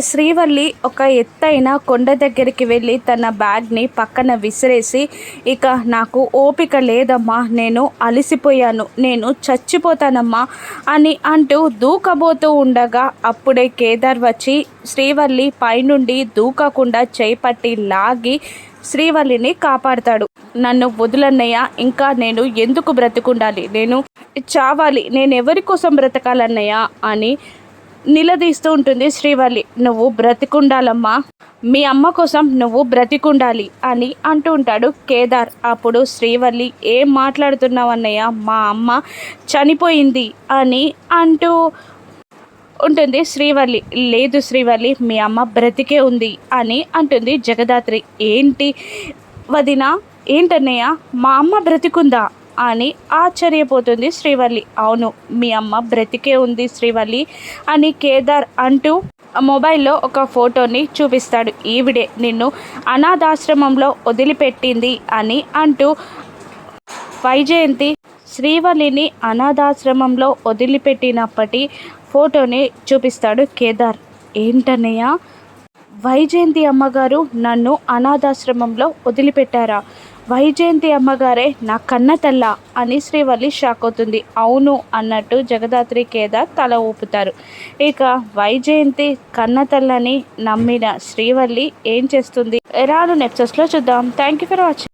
శ్రీవల్లి ఒక ఎత్తైన కొండ దగ్గరికి వెళ్ళి తన బ్యాగ్ని పక్కన విసిరేసి ఇక నాకు ఓపిక లేదమ్మా నేను అలసిపోయాను నేను చచ్చిపోతానమ్మా అని అంటూ దూకబోతూ ఉండగా అప్పుడే కేదార్ వచ్చి శ్రీవల్లి పైనుండి దూకకుండా చేపట్టి లాగి శ్రీవల్లిని కాపాడతాడు. నన్ను వదులన్నయ్య ఇంకా నేను ఎందుకు బ్రతికుండాలి? నేను చావాలి నేను ఎవరి కోసం బ్రతకాలన్నయ్య అని నిలదీస్తూ ఉంటుంది శ్రీవల్లి. నువ్వు బ్రతికుండాలమ్మా. మీ అమ్మ కోసం నువ్వు బ్రతికుండాలి అని అంటూ ఉంటాడు కేదార్. అప్పుడు శ్రీవల్లి ఏం మాట్లాడుతున్నావు అన్నయ్య? మా అమ్మ చనిపోయింది అని అంటూ ఉంటుంది శ్రీవల్లి. లేదు శ్రీవల్లి మీ అమ్మ బ్రతికే ఉంది అని అంటుంది జగదాత్రి. ఏంటి వదిన? ఏంటన్నయ్య? మా అమ్మ బ్రతికుందా? అని ఆశ్చర్యపోతుంది శ్రీవల్లి. అవును మీ అమ్మ బ్రతికే ఉంది శ్రీవల్లి అని కేదార్ అంటూ మొబైల్లో ఒక ఫోటోని చూపిస్తాడు. ఈవిడే నిన్ను అనాథాశ్రమంలో వదిలిపెట్టింది అని అంటూ వైజయంతి శ్రీవల్లిని అనాథాశ్రమంలో వదిలిపెట్టినప్పటి ఫోటోని చూపిస్తాడు కేదార్. ఏంటన్నయ్య వైజయంతి అమ్మగారు నన్ను అనాథాశ్రమంలో వదిలిపెట్టారా? వైజయంతి అమ్మగారే నా కన్న తల్ల అని శ్రీవల్లి షాక్ అవుతుంది. అవును అన్నట్టు జగదాత్రి కేదార్ తల ఊపుతారు. ఇక వైజయంతి కన్న తల్లని నమ్మిన శ్రీవల్లి ఏం చేస్తుంది? రాను నెప్సెస్లో చూద్దాం. Thank you for watching